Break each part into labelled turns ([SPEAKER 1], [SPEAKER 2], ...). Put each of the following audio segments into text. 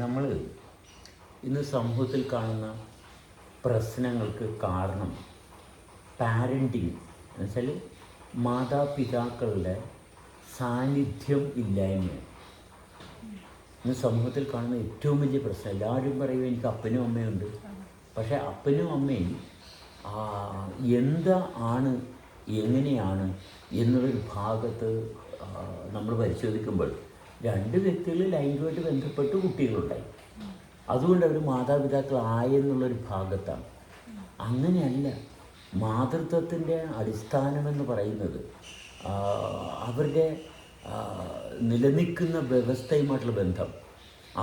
[SPEAKER 1] നമ്മൾ ഇന്ന് സമൂഹത്തിൽ കാണുന്ന പ്രശ്നങ്ങൾക്ക് കാരണം പാരന്റിങ് എന്നുവെച്ചാൽ മാതാപിതാക്കളുടെ സാന്നിധ്യം ഇല്ലായ്മയാണ്. ഇന്ന് സമൂഹത്തിൽ കാണുന്ന ഏറ്റവും വലിയ പ്രശ്നം എല്ലാവരും പറയും എനിക്ക് അപ്പനും അമ്മയുണ്ട് പക്ഷേ അപ്പനും അമ്മയും എന്താ ആണ് എങ്ങനെയാണ് എന്നുള്ളൊരു ഭാഗത്ത് നമ്മൾ പരിശോധിക്കുമ്പോൾ രണ്ട് വ്യക്തികൾ ലൈംഗികമായിട്ട് ബന്ധപ്പെട്ട് കുട്ടികളുണ്ടായി. അതുകൊണ്ട് അവർ മാതാപിതാക്കളായെന്നുള്ളൊരു ഭാഗത്താണ്. അങ്ങനെയല്ല മാതൃത്വത്തിന്റെ അടിസ്ഥാനമെന്ന് പറയുന്നത് അവരുടെ നിലനിൽക്കുന്ന വ്യവസ്ഥയുമായിട്ടുള്ള ബന്ധം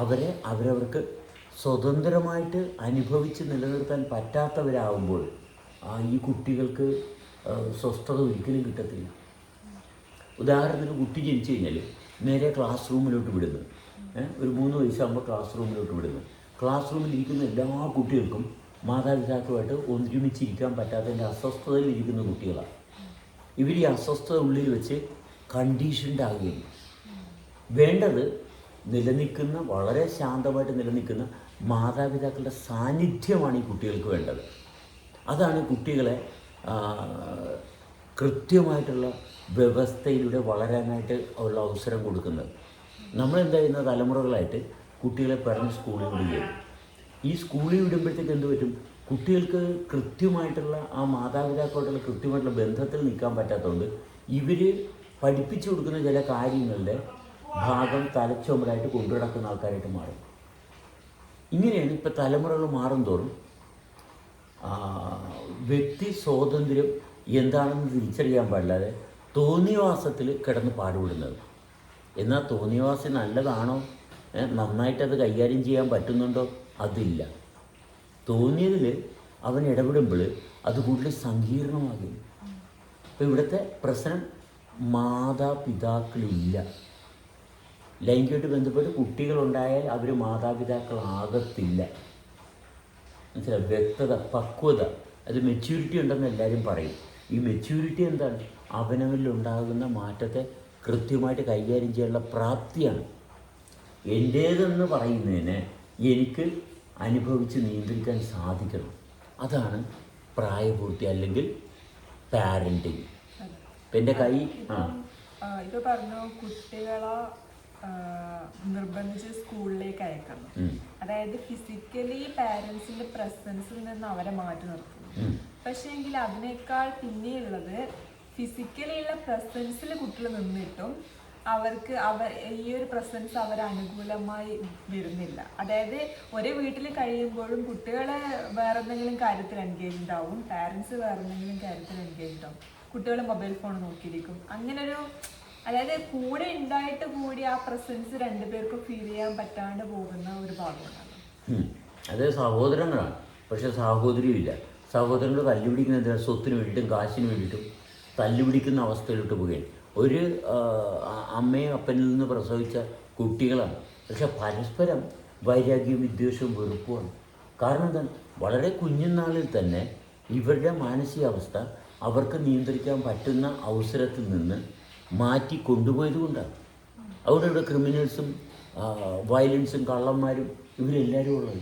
[SPEAKER 1] അവരെ അവരവർക്ക് സ്വതന്ത്രമായിട്ട് അനുഭവിച്ച് നിലനിർത്താൻ പറ്റാത്തവരാകുമ്പോൾ ഈ കുട്ടികൾക്ക് സ്വസ്ഥത ഒരിക്കലും കിട്ടത്തില്ല. ഉദാഹരണത്തിന് കുട്ടി ജനിച്ചു കഴിഞ്ഞാൽ നേരെ ക്ലാസ് റൂമിലോട്ട് വിടുന്നു. ഒരു മൂന്ന് വയസ്സാകുമ്പോൾ ക്ലാസ് റൂമിലോട്ട് വിടുന്നു. ക്ലാസ് റൂമിൽ ഇരിക്കുന്ന എല്ലാ കുട്ടികൾക്കും മാതാപിതാക്കളുമായിട്ട് ഒന്നിച്ചിരിക്കാൻ പറ്റാത്തതിന്റെ അസ്വസ്ഥതയിൽ ഇരിക്കുന്ന കുട്ടികളാണ്. ഇവർ ഈ അസ്വസ്ഥത ഉള്ളിൽ വെച്ച് കണ്ടീഷൻഡ് ആകുകയും വേണ്ടത് നിലനിൽക്കുന്ന വളരെ ശാന്തമായിട്ട് നിലനിൽക്കുന്ന മാതാപിതാക്കളുടെ സാന്നിധ്യമാണ് ഈ കുട്ടികൾക്ക് വേണ്ടത്. അതാണ് കുട്ടികളെ കൃത്യമായിട്ടുള്ള വ്യവസ്ഥയിലൂടെ വളരാനായിട്ട് ഉള്ള അവസരം കൊടുക്കുന്നത്. നമ്മളെന്താ ചെയ്യുന്ന തലമുറകളായിട്ട് കുട്ടികളെ പറഞ്ഞ് സ്കൂളിൽ വിടുകയാണ് ഈ സ്കൂളിൽ വിടുമ്പോഴത്തേക്ക് എന്ത് പറ്റും? കുട്ടികൾക്ക് കൃത്യമായിട്ടുള്ള ആ മാതാപിതാക്കളോടുള്ള കൃത്യമായിട്ടുള്ള ബന്ധത്തിൽ നിൽക്കാൻ പറ്റാത്തതുകൊണ്ട് ഇവർ പഠിപ്പിച്ചു കൊടുക്കുന്ന ചില കാര്യങ്ങളുടെ ഭാഗം തലച്ചുമലായിട്ട് കൊണ്ടു നടക്കുന്ന ആൾക്കാരായിട്ട് മാറും. ഇങ്ങനെയാണ് ഇപ്പം തലമുറകൾ മാറും തോറും വ്യക്തി സ്വാതന്ത്ര്യം എന്താണെന്ന് തിരിച്ചറിയാൻ പാടില്ലാതെ തോന്നിവാസത്തിൽ കിടന്ന് പാടുപെടുന്നത് എന്നാൽ തോന്നിവാസം നല്ലതാണോ? നന്നായിട്ടത് കൈകാര്യം ചെയ്യാൻ പറ്റുന്നുണ്ടോ? അതില്ല. തോന്നിയതിൽ അവൻ ഇടപെടുമ്പോൾ അത് കൂടുതൽ സങ്കീർണമാകും. അപ്പോൾ ഇവിടുത്തെ പ്രശ്നം മാതാപിതാക്കളില്ല. ലൈംഗികമായിട്ട് ബന്ധപ്പെട്ട് കുട്ടികളുണ്ടായാൽ അവർ മാതാപിതാക്കളാകത്തില്ല. മനസ്സിലായി? വ്യക്തത പക്വത അത് മെച്യൂരിറ്റി ഉണ്ടെന്ന് എല്ലാവരും പറയും. ഈ മെച്യൂരിറ്റി എന്താണ്? അവനവനിലുണ്ടാകുന്ന മാറ്റത്തെ കൃത്യമായിട്ട് കൈകാര്യം ചെയ്യാനുള്ള പ്രാപ്തിയാണ്. എന്റേതെന്ന് പറയുന്നതിന് എനിക്ക് അനുഭവിച്ച് നിയന്ത്രിക്കാൻ സാധിക്കണം. അതാണ് പ്രായപൂർത്തി അല്ലെങ്കിൽ പാരന്റിങ് എന്റെ കൈ ആ.
[SPEAKER 2] ഇത് പറഞ്ഞു കുട്ടികളെ നിർബന്ധിച്ച് സ്കൂളിലേക്ക്
[SPEAKER 1] അയക്കണം.
[SPEAKER 2] അതായത് ഫിസിക്കലി പാരൻസിന്റെ പ്രസൻസിൽ നിന്ന് അവരെ മാറ്റി നിർത്തുന്നു
[SPEAKER 1] ഉം.
[SPEAKER 2] പക്ഷേ എങ്കിൽ അതിനേക്കാൾ പിന്നെയുള്ളത് ഫിസിക്കലി ഉള്ള പ്രസൻസിൽ കുട്ടികൾ നിന്നിട്ടും അവർക്ക് അവ ഈ ഒരു പ്രസൻസ് അവർ അനുകൂലമായി വരുന്നില്ല. അതായത് ഒരേ വീട്ടിൽ കഴിയുമ്പോഴും കുട്ടികളെ വേറെ എന്തെങ്കിലും കാര്യത്തിൽ എൻഗേജ് ഉണ്ടാവും പാരൻസ് വേറെ എന്തെങ്കിലും കാര്യത്തിൽ എൻഗേജ് ഉണ്ടാവും കുട്ടികൾ മൊബൈൽ ഫോൺ നോക്കിയിരിക്കും. അങ്ങനൊരു അതായത് കൂടെ ഉണ്ടായിട്ട് കൂടി ആ പ്രസൻസ് രണ്ടുപേർക്കും ഫീൽ ചെയ്യാൻ പറ്റാണ്ട് പോകുന്ന ഒരു ഭാഗമുണ്ടാകും
[SPEAKER 1] അതെ അത് സഹോദരങ്ങളാണ്. പക്ഷെ സഹോദരിയില്ല സഹോദരങ്ങൾ തല്ലുപിടിക്കുന്ന എന്തിനാ സ്വത്തിന് വേണ്ടിയിട്ടും കാശിന് വേണ്ടിയിട്ടും തല്ലുപിടിക്കുന്ന അവസ്ഥയിലോട്ട് പോവുകയാണ്. ഒരു അമ്മയും അപ്പനിൽ നിന്ന് പ്രസവിച്ച കുട്ടികളാണ്. പക്ഷെ പരസ്പരം വൈരാഗ്യവും വിദ്വേഷവും വെറുപ്പുമാണ്. കാരണം എന്താണ് വളരെ കുഞ്ഞുനാളിൽ തന്നെ ഇവരുടെ മാനസികാവസ്ഥ അവർക്ക് നിയന്ത്രിക്കാൻ പറ്റുന്ന അവസരത്തിൽ നിന്ന് മാറ്റി കൊണ്ടുപോയത് കൊണ്ടാണ്. അവിടെ ഇവിടെ ക്രിമിനൽസും വയലൻസും കള്ളന്മാരും ഇവരെല്ലാവരും ഉള്ളത്.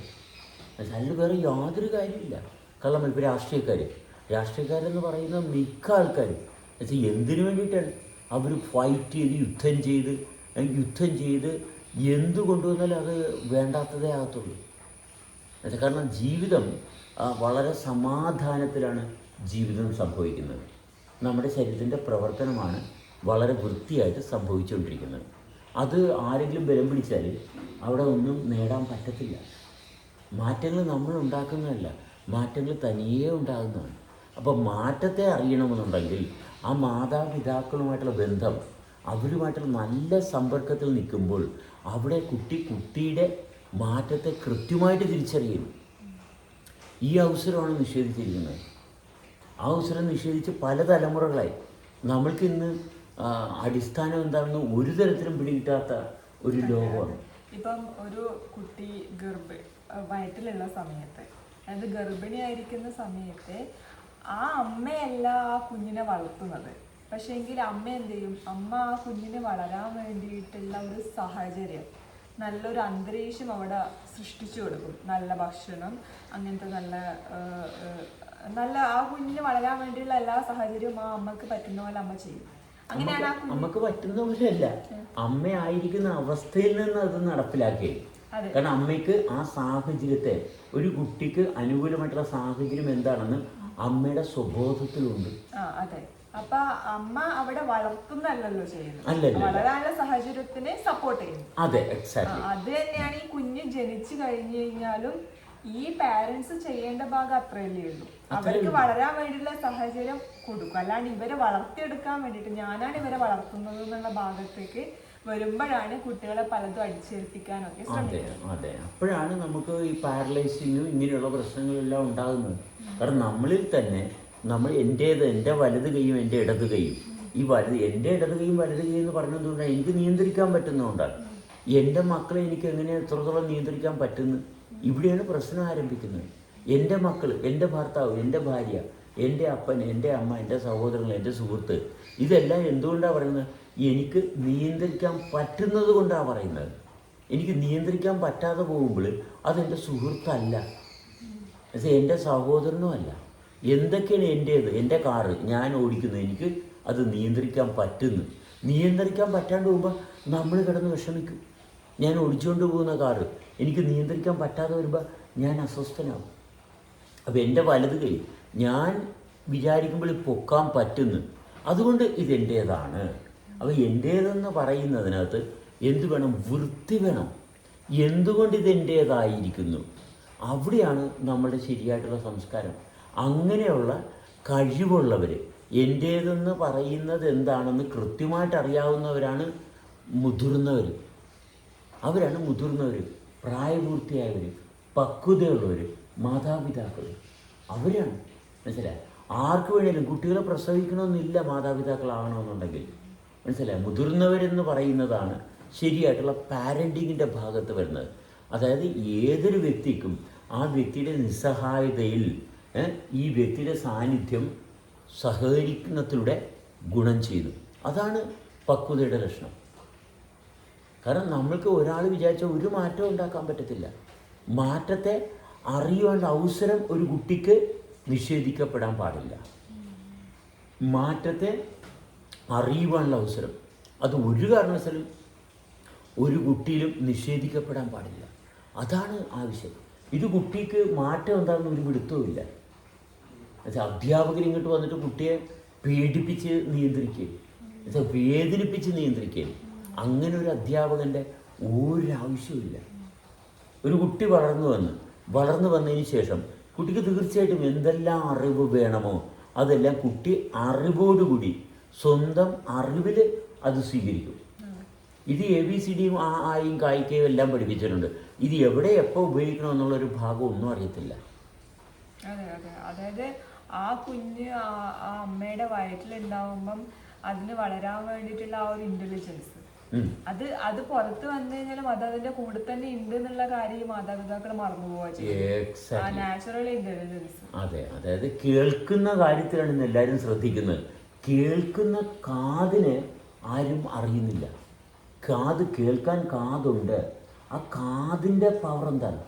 [SPEAKER 1] അതിൽ വേറെ യാതൊരു കാര്യമില്ല കള്ളം ഇപ്പോൾ രാഷ്ട്രീയക്കാർ രാഷ്ട്രീയക്കാരെന്ന് പറയുന്ന മിക്ക ആൾക്കാരും. എന്നുവെച്ചാൽ എന്തിനു വേണ്ടിയിട്ടാണ്? അവർ ഫൈറ്റ് ചെയ്ത് യുദ്ധം ചെയ്ത് യുദ്ധം ചെയ്ത് എന്ത് കൊണ്ടുവന്നാലും അത് വേണ്ടാത്തതേ ആകത്തുള്ളൂ. എന്നുവെച്ചാൽ കാരണം ജീവിതം വളരെ സമാധാനത്തിലാണ് ജീവിതം സംഭവിക്കുന്നത്. നമ്മുടെ ശരീരത്തിന്റെ പ്രവർത്തനമാണ് വളരെ വൃത്തിയായിട്ട് സംഭവിച്ചുകൊണ്ടിരിക്കുന്നത്. അത് ആരെങ്കിലും ബലം പിടിച്ചാൽ അവിടെ ഒന്നും നേടാൻ പറ്റത്തില്ല. മാറ്റങ്ങൾ നമ്മൾ ഉണ്ടാക്കുന്നതല്ല. മാറ്റങ്ങൾ തനിയേ ഉണ്ടാകുന്നതാണ്. അപ്പോൾ മാറ്റത്തെ അറിയണമെന്നുണ്ടെങ്കിൽ ആ മാതാപിതാക്കളുമായിട്ടുള്ള ബന്ധം അവരുമായിട്ടുള്ള നല്ല സമ്പർക്കത്തിൽ നിൽക്കുമ്പോൾ അവിടെ കുട്ടി കുട്ടിയുടെ മാറ്റത്തെ കൃത്യമായിട്ട് തിരിച്ചറിയും ഈ അവസരമാണ് നിഷേധിച്ചിരിക്കുന്നത്. ആ അവസരം നിഷേധിച്ച് പല തലമുറകളായി. നമ്മൾക്ക് ഇന്ന് അടിസ്ഥാനം എന്താണെന്ന് ഒരു തരത്തിലും പിടികിട്ടാത്ത ഒരു ലോകമാണ്.
[SPEAKER 2] ഇപ്പം ഒരു കുട്ടി ഗർഭ വയറ്റിലുള്ള സമയത്ത് അതായത് ഗർഭിണിയായിരിക്കുന്ന സമയത്ത് ആ അമ്മയല്ല ആ കുഞ്ഞിനെ വളർത്തുന്നത്. പക്ഷേ എങ്കിൽ അമ്മ എന്ത് ചെയ്യും? അമ്മ ആ കുഞ്ഞിനെ വളരാൻ വേണ്ടിയിട്ടുള്ള ഒരു സാഹചര്യം നല്ലൊരു അന്തരീക്ഷം അവിടെ സൃഷ്ടിച്ചു കൊടുക്കും. നല്ല ഭക്ഷണം അങ്ങനത്തെ നല്ല നല്ല ആ കുഞ്ഞിന് വളരാൻ വേണ്ടിയുള്ള എല്ലാ സാഹചര്യവും ആ അമ്മയ്ക്ക് പറ്റുന്ന പോലെ അമ്മ ചെയ്യും. അങ്ങനെയാണ് ആ
[SPEAKER 1] നമുക്ക് പറ്റുന്ന പോലെയല്ല. അമ്മ ആയിരിക്കുന്ന അവസ്ഥയിൽ നിന്ന് അത് നടപ്പിലാക്കി. കാരണം അമ്മയ്ക്ക് ആ സാഹചര്യത്തെ ഒരു കുട്ടിക്ക് അനുകൂലമായിട്ടുള്ള സാഹചര്യം എന്താണെന്ന് അമ്മയുടെ സ്വബോധത്തിലുണ്ട്.
[SPEAKER 2] അപ്പൊ അമ്മ അവിടെ വളർത്തുന്നല്ലോ ചെയ്യുന്നത്. വളരാനുള്ള സാഹചര്യത്തിനെ സപ്പോർട്ട് ചെയ്യുന്നു.
[SPEAKER 1] അതെ എക്സാക്ട്
[SPEAKER 2] അത് തന്നെയാണ് ഈ കുഞ്ഞ് ജനിച്ചു കഴിഞ്ഞു കഴിഞ്ഞാലും ഈ പാരന്റ്സ് ചെയ്യേണ്ട ഭാഗം അത്രയല്ലേ ഉള്ളൂ. അവർക്ക് വളരാൻ വേണ്ടിയുള്ള സാഹചര്യം കൊടുക്കും. അല്ലാണ്ട് ഇവരെ വളർത്തിയെടുക്കാൻ വേണ്ടിയിട്ട് ഞാനാണ് ഇവരെ വളർത്തുന്നത് എന്നുള്ള ഭാഗത്തേക്ക് വരുമ്പോഴാണ് കുട്ടികളെ പലതും അടിച്ചേൽപ്പിക്കാനൊക്കെ
[SPEAKER 1] അതെ അതെ. അപ്പോഴാണ് നമുക്ക് ഈ പാരലൈസിങ്ങും ഇങ്ങനെയുള്ള പ്രശ്നങ്ങളെല്ലാം ഉണ്ടാകുന്നത്. കാരണം നമ്മളിൽ തന്നെ നമ്മൾ എന്റേത് എന്റെ വലത് കൈയും എന്റെ ഇടത് കൈയും. ഈ വലത് എന്റെ ഇടത് കൈയും വലത് കൈയും എന്ന് പറഞ്ഞതുകൊണ്ടാണ് എനിക്ക് നിയന്ത്രിക്കാൻ പറ്റുന്നതുകൊണ്ടാണ്. എന്റെ മക്കളെ എനിക്ക് എങ്ങനെ എത്രത്തോളം നിയന്ത്രിക്കാൻ പറ്റുന്നു? ഇവിടെയാണ് പ്രശ്നം ആരംഭിക്കുന്നത്. എന്റെ മക്കൾ എന്റെ ഭർത്താവ് എന്റെ ഭാര്യ എന്റെ അപ്പൻ എന്റെ അമ്മ എന്റെ സഹോദരങ്ങൾ എന്റെ സുഹൃത്ത് ഇതെല്ലാം എന്തുകൊണ്ടാണ് പറയുന്നത്? എനിക്ക് നിയന്ത്രിക്കാൻ പറ്റുന്നത് കൊണ്ടാണ് പറയുന്നത്. എനിക്ക് നിയന്ത്രിക്കാൻ പറ്റാതെ പോകുമ്പോൾ അതെന്റെ സുഹൃത്തല്ല. എന്റെ സഹോദരനും അല്ല എന്തൊക്കെയാണ് എന്റേത് എന്റെ കാറ്. ഞാൻ ഓടിക്കുന്നത്. എനിക്ക് അത് നിയന്ത്രിക്കാൻ പറ്റുന്നു. നിയന്ത്രിക്കാൻ പറ്റാണ്ട് പോകുമ്പോൾ നമ്മൾ കിടന്ന് വിഷമിക്കും. ഞാൻ ഓടിച്ചുകൊണ്ട് പോകുന്ന കാറ്. എനിക്ക് നിയന്ത്രിക്കാൻ പറ്റാതെ വരുമ്പോൾ ഞാൻ അസ്വസ്ഥനാകും അപ്പോൾ എന്റെ വലത് കൈ ഞാൻ വിചാരിക്കുമ്പോൾ പൊക്കാൻ പറ്റുന്നു. അതുകൊണ്ട് ഇതെന്റേതാണ് അപ്പോൾ എന്റേതെന്ന് പറയുന്നതിനകത്ത് എന്ത് വേണം? വൃത്തി വേണം. എന്തുകൊണ്ട് ഇതെന്റേതായിരിക്കുന്നു അവിടെയാണ് നമ്മുടെ ശരിയായിട്ടുള്ള സംസ്കാരം. അങ്ങനെയുള്ള കഴിവുള്ളവർ എന്റേതെന്ന് പറയുന്നത് എന്താണെന്ന് കൃത്യമായിട്ട് അറിയാവുന്നവരാണ് മുതിർന്നവർ അവരാണ് മുതിർന്നവർ പ്രായപൂർത്തിയായവർ പക്വതയുള്ളവർ മാതാപിതാക്കൾ അവരാണ്. മനസ്സിലായി? ആർക്ക് വേണേലും കുട്ടികളെ പ്രസവിക്കണമെന്നില്ല മാതാപിതാക്കളാകണമെന്നുണ്ടെങ്കിൽ മനസ്സിലായി? മുതിർന്നവരെന്ന് പറയുന്നതാണ് ശരിയായിട്ടുള്ള പാരന്റിങ്ങിന്റെ ഭാഗത്ത് വരുന്നത്. അതായത് ഏതൊരു വ്യക്തിക്കും ആ വ്യക്തിയുടെ നിസ്സഹായതയിൽ ഈ വ്യക്തിയുടെ സാന്നിധ്യം സഹകരിക്കുന്നതിലൂടെ ഗുണം ചെയ്തു. അതാണ് പക്വതയുടെ ലക്ഷണം. കാരണം നമ്മൾക്ക് ഒരാൾ വിചാരിച്ച ഒരു മാറ്റം ഉണ്ടാക്കാൻ പറ്റത്തില്ല. മാറ്റത്തെ അറിയുവാനുള്ള അവസരം ഒരു കുട്ടിക്ക് നിഷേധിക്കപ്പെടാൻ പാടില്ല. മാറ്റത്തെ അറിയുവാനുള്ള അവസരം. അത് ഒരു കാരണവശാലും ഒരു കുട്ടിയിലും നിഷേധിക്കപ്പെടാൻ പാടില്ല. അതാണ് ആവശ്യം ഇത് കുട്ടിക്ക് മാറ്റം എന്താണെന്ന് ഒരു പിടുത്തവുമില്ല എന്നുവെച്ചാൽ അധ്യാപകർ ഇങ്ങോട്ട് വന്നിട്ട് കുട്ടിയെ പേടിപ്പിച്ച് നിയന്ത്രിക്കുകയും എന്നുവെച്ചാൽ വേദനിപ്പിച്ച് നിയന്ത്രിക്കുകയും അങ്ങനെ ഒരു അധ്യാപകന്റെ ഒരാവശ്യവുമില്ല ഒരു കുട്ടി വളർന്നു വന്ന് വളർന്നു വന്നതിന് ശേഷം കുട്ടിക്ക് തീർച്ചയായിട്ടും എന്തെല്ലാം അറിവ് വേണമോ അതെല്ലാം കുട്ടി അറിവോടുകൂടി സ്വന്തം അറിവിൽ അത് സ്വീകരിക്കും. ഇത് എ ബി സി ഡിയും ആ ആയും കായ്ക്കയും എല്ലാം പഠിപ്പിച്ചിട്ടുണ്ട്. ഇത് എവിടെ എപ്പോൾ ഉപയോഗിക്കണം എന്നുള്ളൊരു ഭാഗം ഒന്നും അറിയത്തില്ല.
[SPEAKER 2] അതെ അതെ. അതായത് ആ കുഞ്ഞ് ആ അമ്മയുടെ വയറ്റിലുണ്ടാവുമ്പം അതിന് വളരാൻ വേണ്ടിയിട്ടുള്ള ആ ഒരു ഇന്റലിജൻസ് അത് അത് പുറത്ത് വന്നു കഴിഞ്ഞാലും അത് അതിന്റെ കൂടെ തന്നെ ഉണ്ട് എന്നുള്ള കാര്യം മാതാപിതാക്കൾ മറന്നു പോവുക ആ നാച്ചുറൽ ഇന്റലിജൻസ്
[SPEAKER 1] അതെ അതായത് കേൾക്കുന്ന കാര്യത്തിലാണ് ഇന്ന് എല്ലാവരും ശ്രദ്ധിക്കുന്നത്. കേൾക്കുന്ന കാതിന് ആരും അറിയുന്നില്ല. കാത് കേൾക്കാൻ കാതുണ്ട്. ആ കാതിന്റെ പവർ എന്താണ്?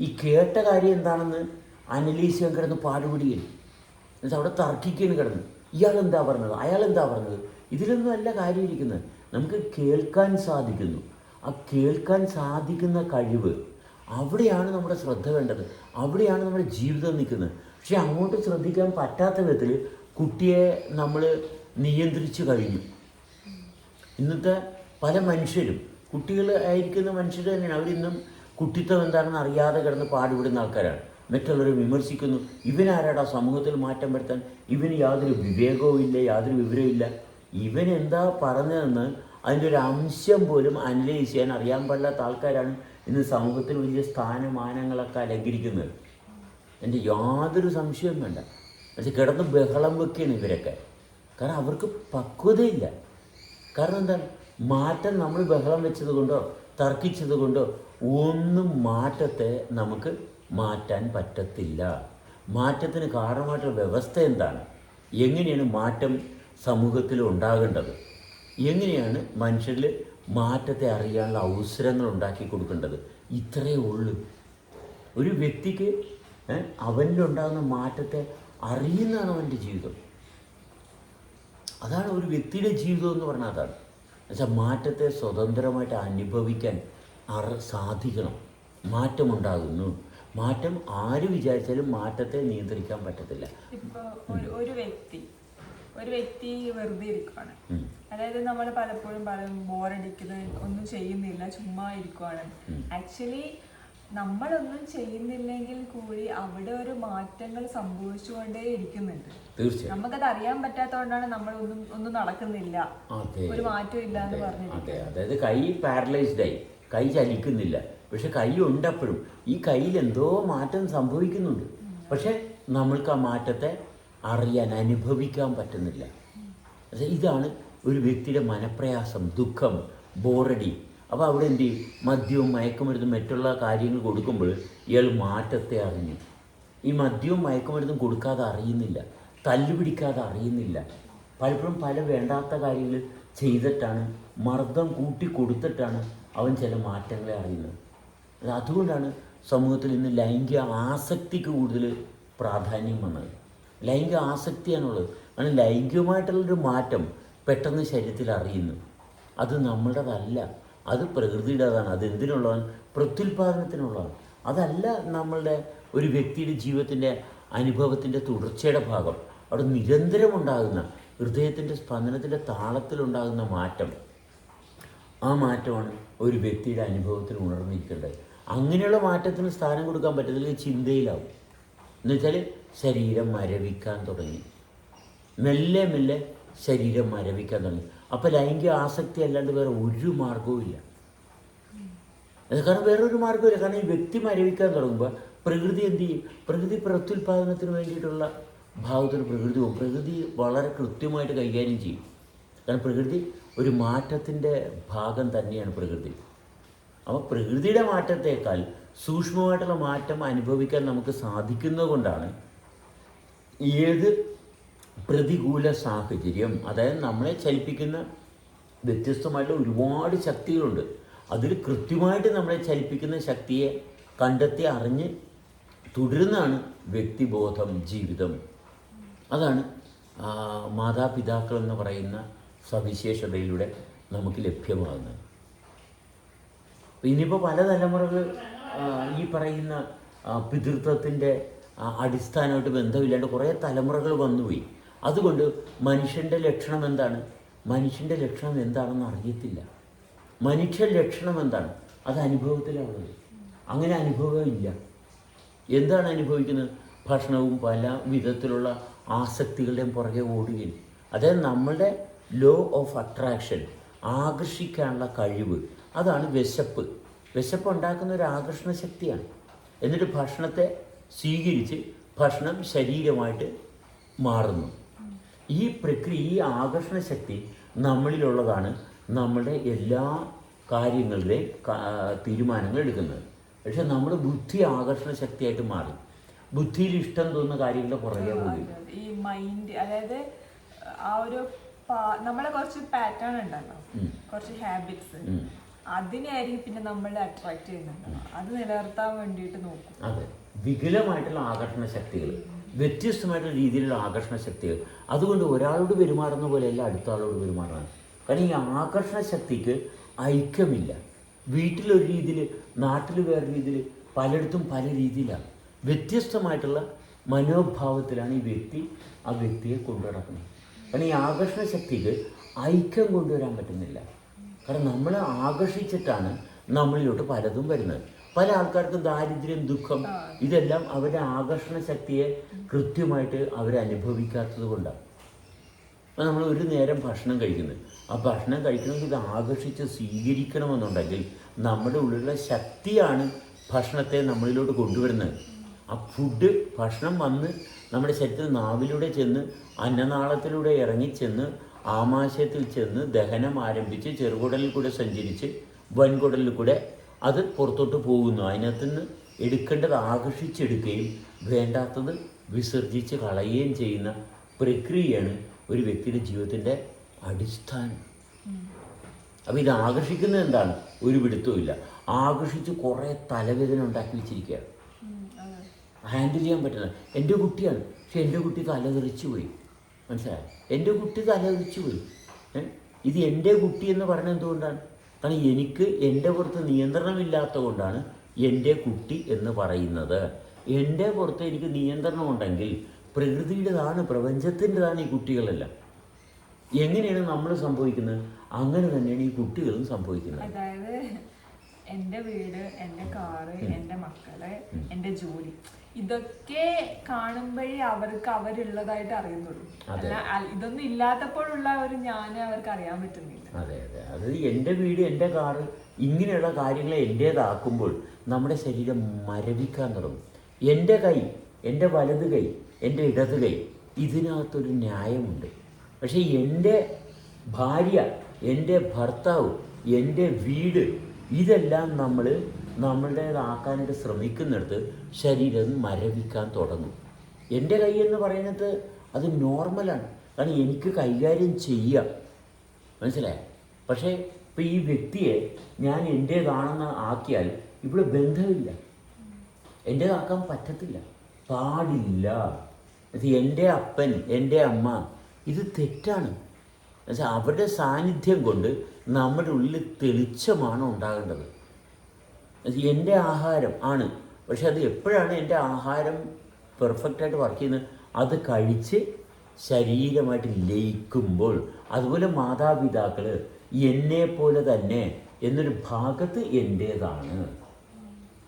[SPEAKER 1] ഈ കേട്ട കാര്യം എന്താണെന്ന് അനലീസ് ചെയ്യാൻ കിടന്ന് പാടുപിടിയിൽ എന്നിട്ട് അവിടെ തർക്കിക്കുകയാണ് കിടന്ന്. ഇയാൾ എന്താ പറഞ്ഞത്? അയാൾ എന്താ പറഞ്ഞത്? ഇതിലൊന്നും അല്ല കാര്യം ഇരിക്കുന്നത്. നമുക്ക് കേൾക്കാൻ സാധിക്കുന്നു. ആ കേൾക്കാൻ സാധിക്കുന്ന കഴിവ് അവിടെയാണ് നമ്മുടെ ശ്രദ്ധ വേണ്ടത്. അവിടെയാണ് നമ്മുടെ ജീവിതം നിൽക്കുന്നത്. പക്ഷെ അങ്ങോട്ട് ശ്രദ്ധിക്കാൻ പറ്റാത്ത വിധത്തിൽ കുട്ടിയെ നമ്മൾ നിയന്ത്രിച്ചു കഴിഞ്ഞു. ഇന്നത്തെ പല മനുഷ്യരും കുട്ടികൾ ആയിരിക്കുന്ന മനുഷ്യർ തന്നെയാണ്. അവരിന്നും കുട്ടിത്വം എന്താണെന്ന് അറിയാതെ കിടന്ന് പാടുപെടുന്ന ആൾക്കാരാണ്. മറ്റുള്ളവരെ വിമർശിക്കുന്നു. ഇവനാരാടാ സമൂഹത്തിൽ മാറ്റം വരുത്താൻ? ഇവന് യാതൊരു വിവേകവും ഇല്ല യാതൊരു വിവരവും ഇല്ല. ഇവൻ എന്താ പറഞ്ഞതെന്ന് അതിന്റെ ഒരു അംശം പോലും അനലൈസ് ചെയ്യാൻ അറിയാൻ പാടില്ലാത്ത ആൾക്കാരാണ് ഇന്ന് സമൂഹത്തിൽ വലിയ സ്ഥാനമാനങ്ങളൊക്കെ അലങ്കരിക്കുന്നത്. എന്റെ യാതൊരു സംശയവും വേണ്ട. പക്ഷെ കിടന്ന് ബഹളം വെക്കുകയാണ് ഇവരൊക്കെ. കാരണം അവർക്ക് പക്വതയില്ല. കാരണം എന്താണ് മാറ്റം നമ്മൾ ബഹളം വെച്ചത് കൊണ്ടോ തർക്കിച്ചത് കൊണ്ടോ ഒന്നും മാറ്റത്തെ നമുക്ക് മാറ്റാൻ പറ്റത്തില്ല. മാറ്റത്തിന് കാരണമായിട്ടുള്ള വ്യവസ്ഥ എന്താണ്? എങ്ങനെയാണ് മാറ്റം സമൂഹത്തിൽ ഉണ്ടാകേണ്ടത്? എങ്ങനെയാണ് മനുഷ്യരിൽ മാറ്റത്തെ അറിയാനുള്ള അവസരങ്ങൾ ഉണ്ടാക്കി കൊടുക്കേണ്ടത്? ഇത്രയേ ഉള്ളൂ. ഒരു വ്യക്തിക്ക് അവനിലുണ്ടാകുന്ന മാറ്റത്തെ അറിയുന്നതാണ് അവന്റെ ജീവിതം. അതാണ് ഒരു വ്യക്തിയുടെ ജീവിതം എന്ന് പറഞ്ഞാൽ അതാണ്. എന്നുവെച്ചാൽ മാറ്റത്തെ സ്വതന്ത്രമായിട്ട് അനുഭവിക്കാൻ അറ സാധിക്കണം. മാറ്റമുണ്ടാകുന്നു. മാറ്റം ആര് വിചാരിച്ചാലും മാറ്റത്തെ നിയന്ത്രിക്കാൻ പറ്റത്തില്ല.
[SPEAKER 2] ഒരു വ്യക്തി ഒരു വ്യക്തി വെറുതെ ഇരിക്കുവാണ്. അതായത് നമ്മൾ പലപ്പോഴും പറയും ബോറടിക്കുന്നത് ഒന്നും ചെയ്യുന്നില്ല ചുമ്മാ ഇരിക്കുവാണ്. ആക്ച്വലി നമ്മളൊന്നും ചെയ്യുന്നില്ലെങ്കിൽ കൂടി അവിടെ ഒരു മാറ്റങ്ങൾ സംഭവിച്ചുകൊണ്ടേ ഇരിക്കുന്നുണ്ട്.
[SPEAKER 1] തീർച്ചയായും.
[SPEAKER 2] നമുക്കത് അറിയാൻ പറ്റാത്തതുകൊണ്ടാണ് നമ്മൾ ഒന്നും ഒന്നും നടക്കുന്നില്ല ഒരു മാറ്റം ഇല്ല എന്ന് പറഞ്ഞു
[SPEAKER 1] അതെ. അതായത് കൈ പാരലൈസ്ഡ് ആയി. കൈ ചലിക്കുന്നില്ല. പക്ഷെ കൈ ഉണ്ടപ്പോഴും ഈ കയ്യിൽ എന്തോ മാറ്റം സംഭവിക്കുന്നുണ്ട്. പക്ഷെ നമ്മൾക്ക് ആ മാറ്റത്തെ അറിയാൻ അനുഭവിക്കാൻ പറ്റുന്നില്ല. ഇതാണ് ഒരു വ്യക്തിയുടെ മനപ്രയാസം ദുഃഖം ബോറടി അപ്പോൾ അവിടെ എന്ത് ചെയ്യും? മദ്യവും മയക്കുമരുന്നും മറ്റുള്ള കാര്യങ്ങൾ കൊടുക്കുമ്പോൾ ഇയാൾ മാറ്റത്തെ അറിഞ്ഞു. ഈ മദ്യവും മയക്കുമരുന്നും കൊടുക്കാതെ അറിയുന്നില്ല. തല്ലുപിടിക്കാതെ അറിയുന്നില്ല. പലപ്പോഴും പല വേണ്ടാത്ത കാര്യങ്ങൾ ചെയ്തിട്ടാണ് മർദ്ദം കൂട്ടി കൊടുത്തിട്ടാണ് അവൻ ചില മാറ്റങ്ങളെ അറിയുന്നത്. അത് അതുകൊണ്ടാണ് സമൂഹത്തിൽ ഇന്ന് ലൈംഗിക ആസക്തിക്ക് കൂടുതൽ പ്രാധാന്യം വന്നത്. ലൈംഗിക ആസക്തിയാണുള്ളത്. കാരണം ലൈംഗികമായിട്ടുള്ളൊരു മാറ്റം പെട്ടെന്ന് ശരീരത്തിൽ അറിയുന്നു. അത് നമ്മുടേതല്ല അത് പ്രകൃതിയുടേതാണ് അത് എന്തിനുള്ളതാണ്? പ്രത്യുൽപാദനത്തിനുള്ളതാണ്. അതല്ല നമ്മളുടെ ഒരു വ്യക്തിയുടെ ജീവിതത്തിന്റെ അനുഭവത്തിന്റെ തുടർച്ചയുടെ ഭാഗം. അവിടെ നിരന്തരമുണ്ടാകുന്ന ഹൃദയത്തിന്റെ സ്പന്ദനത്തിന്റെ താളത്തിലുണ്ടാകുന്ന മാറ്റം. ആ മാറ്റമാണ് ഒരു വ്യക്തിയുടെ അനുഭവത്തിൽ ഉണർന്നിരിക്കേണ്ടത്. അങ്ങനെയുള്ള മാറ്റത്തിന് സ്ഥാനം കൊടുക്കാൻ പറ്റത്തില്ല ചിന്തയിലാവും. എന്നുവെച്ചാൽ ശരീരം മരവിക്കാൻ തുടങ്ങി. മെല്ലെ മെല്ലെ ശരീരം മരവിക്കാൻ തുടങ്ങി. അപ്പോൾ ലൈംഗിക ആസക്തി അല്ലാണ്ട് വേറെ ഒരു മാർഗവും ഇല്ല. അത് കാരണം വേറൊരു മാർഗമില്ല കാരണം ഈ വ്യക്തി മരവിക്കാൻ തുടങ്ങുമ്പോൾ പ്രകൃതി എന്ത് ചെയ്യും? പ്രകൃതി പ്രത്യുൽപാദനത്തിന് വേണ്ടിയിട്ടുള്ള ഭാവത്തിൽ പ്രകൃതി പ്രകൃതി വളരെ കൃത്യമായിട്ട് കൈകാര്യം ചെയ്യും. കാരണം പ്രകൃതി ഒരു മാറ്റത്തിന്റെ ഭാഗം തന്നെയാണ് പ്രകൃതി. അപ്പോൾ പ്രകൃതിയുടെ മാറ്റത്തേക്കാൾ സൂക്ഷ്മമായിട്ടുള്ള മാറ്റം അനുഭവിക്കാൻ നമുക്ക് സാധിക്കുന്നത് കൊണ്ടാണ് ഏത് പ്രതികൂല സാഹചര്യം. അതായത് നമ്മളെ ചലിപ്പിക്കുന്ന വ്യത്യസ്തമായിട്ടുള്ള ഒരുപാട് ശക്തികളുണ്ട്. അതിൽ കൃത്യമായിട്ട് നമ്മളെ ചലിപ്പിക്കുന്ന ശക്തിയെ കണ്ടെത്തി അറിഞ്ഞ് തുടരുന്നതാണ് വ്യക്തിബോധം ജീവിതം. അതാണ് മാതാപിതാക്കൾ എന്ന് പറയുന്ന സവിശേഷതയിലൂടെ നമുക്ക് ലഭ്യമാകുന്നത്. ഇനിയിപ്പോൾ പല തലമുറകൾ ഈ പറയുന്ന പിതൃത്വത്തിന്റെ അടിസ്ഥാനമായിട്ട് ബന്ധമില്ലാണ്ട് കുറേ തലമുറകൾ വന്നുപോയി. അതുകൊണ്ട് മനുഷ്യന്റെ ലക്ഷണം എന്താണ്? മനുഷ്യന്റെ ലക്ഷണം എന്താണെന്ന് അറിയത്തില്ല. മനുഷ്യ ലക്ഷണം എന്താണ്? അത് അനുഭവത്തിലാണത്. അങ്ങനെ അനുഭവമില്ല. എന്താണ് അനുഭവിക്കുന്നത്? ഭക്ഷണവും പല വിധത്തിലുള്ള ആസക്തികളുടെയും പുറകെ ഓടുകയും അതായത് നമ്മളുടെ ലോ ഓഫ് അട്രാക്ഷൻ ആകർഷിക്കാനുള്ള കഴിവ് അതാണ് വിശപ്പ്. വിശപ്പ് ഉണ്ടാക്കുന്ന ഒരു ആകർഷണ ശക്തിയാണ്. എന്നിട്ട് ഭക്ഷണത്തെ സ്വീകരിച്ച് ഭക്ഷണം ശരീരമായിട്ട് മാറുന്നു. ഈ പ്രക്രിയ ഈ ആകർഷണ ശക്തി നമ്മളിലുള്ളതാണ്. നമ്മളുടെ എല്ലാ കാര്യങ്ങളുടെ തീരുമാനങ്ങൾ എടുക്കുന്നത്. പക്ഷെ നമ്മുടെ ബുദ്ധി ആകർഷണ ശക്തിയായിട്ട് മാറി. ബുദ്ധിയിൽ ഇഷ്ടം തോന്നുന്ന കാര്യങ്ങളുടെ പുറകെ പോയി
[SPEAKER 2] ഈ മൈൻഡ് അതായത് ആ ഒരു നമ്മളെ കുറച്ച് പാറ്റേൺ ഉണ്ടല്ലോ. കുറച്ച് ഹാബിറ്റ്സ്. അതിനെയായിരിക്കും പിന്നെ നമ്മൾ അട്രാക്ട് ചെയ്യുന്നുണ്ടല്ലോ അത് നിലനിർത്താൻ വേണ്ടിയിട്ട് നോക്കും.
[SPEAKER 1] അതെ. വികലമായിട്ടുള്ള ആകർഷണ ശക്തികൾ. വ്യത്യസ്തമായിട്ടുള്ള രീതിയിലുള്ള ആകർഷണ ശക്തികൾ അതുകൊണ്ട് ഒരാളോട് പെരുമാറുന്ന പോലെയല്ല അടുത്ത ആളോട് പെരുമാറണം കാരണം ഈ ആകർഷണ ശക്തിക്ക് ഐക്യമില്ല. വീട്ടിലൊരു രീതിയിൽ നാട്ടിൽ വേറെ രീതിയിൽ പലയിടത്തും പല രീതിയിലാണ്. വ്യത്യസ്തമായിട്ടുള്ള മനോഭാവത്തിലാണ് ഈ വ്യക്തി ആ വ്യക്തിയെ കൊണ്ടു നടക്കുന്നത്. കാരണം ഈ ആകർഷണ ശക്തിക്ക് ഐക്യം കൊണ്ടുവരാൻ പറ്റുന്നില്ല. കാരണം നമ്മളെ ആകർഷിച്ചിട്ടാണ് നമ്മളിലോട്ട് പലതും വരുന്നത്. പല ആൾക്കാർക്കും ദാരിദ്ര്യം ദുഃഖം ഇതെല്ലാം അവരുടെ ആകർഷണ ശക്തിയെ കൃത്യമായിട്ട് അവരനുഭവിക്കാത്തത് കൊണ്ടാണ് അപ്പം നമ്മൾ ഒരു നേരം ഭക്ഷണം കഴിക്കുന്നത്. ആ ഭക്ഷണം കഴിക്കണമെങ്കിൽ ഇത് ആകർഷിച്ച് സ്വീകരിക്കണമെന്നുണ്ടെങ്കിൽ നമ്മുടെ ഉള്ളിലുള്ള ശക്തിയാണ് ഭക്ഷണത്തെ നമ്മളിലോട്ട് കൊണ്ടുവരുന്നത്. ആ ഫുഡ് ഭക്ഷണം വന്ന് നമ്മുടെ ശരീരത്തിൽ നാവിലൂടെ ചെന്ന് അന്നനാളത്തിലൂടെ ഇറങ്ങിച്ചെന്ന് ആമാശയത്തിൽ ചെന്ന് ദഹനം ആരംഭിച്ച് ചെറുകുടലിൽ കൂടെ സഞ്ചരിച്ച് വൻകുടലിൽ കൂടെ അത് പുറത്തോട്ട് പോകുന്നു. അതിനകത്ത് നിന്ന് എടുക്കേണ്ടത് ആകർഷിച്ചെടുക്കുകയും വേണ്ടാത്തത് വിസർജിച്ച് കളയുകയും ചെയ്യുന്ന പ്രക്രിയയാണ് ഒരു വ്യക്തിയുടെ ജീവിതത്തിന്റെ അടിസ്ഥാനം. അപ്പോൾ ഇത് ആകർഷിക്കുന്നത് എന്താണ്? ഒരു പിടുത്തവും ആകർഷിച്ച് കുറേ തലവേദന ഉണ്ടാക്കി വെച്ചിരിക്കുകയാണ്. ഹാൻഡിൽ ചെയ്യാൻ പറ്റുന്ന എന്റെ കുട്ടിയാണ്. പക്ഷെ എന്റെ കുട്ടി തലതെറിച്ച് പോയി. മനസ്സിലായോ? എന്റെ കുട്ടി തലതെറിച്ച് പോയി. ഇത് എന്റെ കുട്ടി എന്ന് പറയുന്നത് എന്തുകൊണ്ടാണ്? കാരണം എനിക്ക് എന്റെ പുറത്ത് നിയന്ത്രണമില്ലാത്ത കൊണ്ടാണ് എന്റെ കുട്ടി എന്ന് പറയുന്നത്. എന്റെ പുറത്ത് എനിക്ക് നിയന്ത്രണം ഉണ്ടെങ്കിൽ പ്രകൃതിയുടേതാണ് പ്രപഞ്ചത്തിന്റെതാണ് ഈ കുട്ടികളെല്ലാം. എങ്ങനെയാണ് നമ്മൾ സംഭവിക്കുന്നത്? അങ്ങനെ തന്നെയാണ് ഈ കുട്ടികളും സംഭവിക്കുന്നത്.
[SPEAKER 2] അതായത് എന്റെ വീട് എന്റെ കാറ് എന്റെ മക്കൾ എന്റെ ജോലി. ഇതൊക്കെ കാണുമ്പോഴേ അവർക്ക് അവരുള്ളതായിട്ട് അറിയുന്നുള്ളൂ. ഇതൊന്നും ഇല്ലാത്തപ്പോഴുള്ള ഒരു ഞാൻ അവർക്ക് അറിയാൻ പറ്റുന്നില്ല.
[SPEAKER 1] അതെ അതെ. അത് എന്റെ വീട് എന്റെ കാറ് ഇങ്ങനെയുള്ള കാര്യങ്ങളെ എന്റേതാക്കുമ്പോൾ നമ്മുടെ ശരീരം മരവിക്കാൻ തുടങ്ങും. എന്റെ കൈ എന്റെ വലത് കൈ എന്റെ ഇടത് കൈ ഇതിനകത്തൊരു ന്യായമുണ്ട്. പക്ഷേ എന്റെ ഭാര്യ എന്റെ ഭർത്താവ് എന്റെ വീട് ഇതെല്ലാം നമ്മൾ നമ്മളുടേതാക്കാനായിട്ട് ശ്രമിക്കുന്നിടത്ത് ശരീരം മരവിക്കാൻ തുടങ്ങും. എന്റെ കൈ എന്ന് പറയുന്നത് അത് നോർമലാണ്. കാരണം എനിക്ക് കൈകാര്യം ചെയ്യാം. മനസ്സിലായോ? പക്ഷേ ഇപ്പം ഈ വ്യക്തിയെ ഞാൻ എന്റേതാണെന്ന് ആക്കിയാൽ ഇവിടെ ബന്ധമില്ല. എന്റേതാക്കാൻ പറ്റത്തില്ല. പാടില്ല. എന്റെ അപ്പൻ എന്റെ അമ്മ ഇത് തെറ്റാണ്. എന്നുവെച്ചാൽ അവരുടെ സാന്നിധ്യം കൊണ്ട് നമ്മുടെ ഉള്ളിൽ തെളിച്ചമാണ് ഉണ്ടാകേണ്ടത്. എന്റെ ആഹാരം ആണ്. പക്ഷെ അത് എപ്പോഴാണ് എന്റെ ആഹാരം പെർഫെക്റ്റായിട്ട് വർക്ക് ചെയ്യുന്നത്? അത് കഴിച്ച് ശരീരമായിട്ട് ലയിക്കുമ്പോൾ. അതുപോലെ മാതാപിതാക്കൾ എന്നെ പോലെ തന്നെ എന്നൊരു ഭാഗത്ത് എന്റേതാണ്.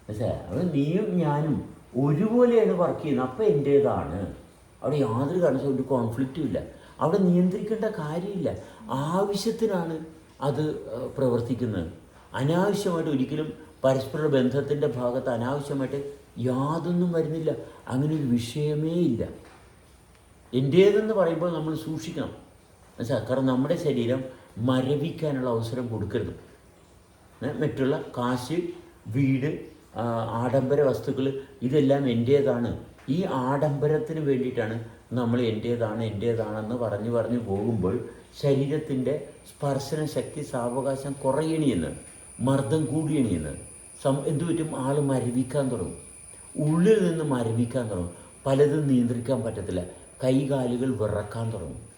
[SPEAKER 1] മനസ്സിലായോ? നീയും ഞാനും ഒരുപോലെയാണ് വർക്ക് ചെയ്യുന്നത്. അപ്പം എന്റേതാണ്. അവിടെ യാതൊരു കാരണവശാലും ഒരു കോൺഫ്ലിക്റ്റും ഇല്ല. അവിടെ നിയന്ത്രിക്കേണ്ട കാര്യമില്ല. ആവശ്യത്തിനാണ് അത് പ്രവർത്തിക്കുന്നത്. അനാവശ്യമായിട്ട് ഒരിക്കലും പരസ്പര ബന്ധത്തിന്റെ ഭാഗത്ത് അനാവശ്യമായിട്ട് യാതൊന്നും വരുന്നില്ല. അങ്ങനെ ഒരു വിഷയമേ ഇല്ല. എന്റേതെന്ന് പറയുമ്പോൾ നമ്മൾ സൂക്ഷിക്കണം. മനസ്സിലാ? കാരണം നമ്മുടെ ശരീരം മരവിക്കാനുള്ള അവസരം കൊടുക്കരുത്. മറ്റുള്ള കാശ് വീട് ആഡംബര വസ്തുക്കൾ ഇതെല്ലാം എന്റേതാണ് ഈ ആഡംബരത്തിന് വേണ്ടിയിട്ടാണ് നമ്മൾ എന്റേതാണ് എന്റേതാണെന്ന് പറഞ്ഞു പറഞ്ഞു പോകുമ്പോൾ ശരീരത്തിന്റെ സ്പർശന ശക്തി സാവകാശം കുറയണിയെന്ന് മർദ്ദം കൂടിയണിയെന്ന് സം എന്തു പറ്റും? ആൾ മരവിക്കാൻ തുടങ്ങും. ഉള്ളിൽ നിന്ന് മരവിക്കാൻ തുടങ്ങും. പലതും നിയന്ത്രിക്കാൻ പറ്റത്തില്ല. കൈകാലുകൾ വിറക്കാൻ തുടങ്ങും.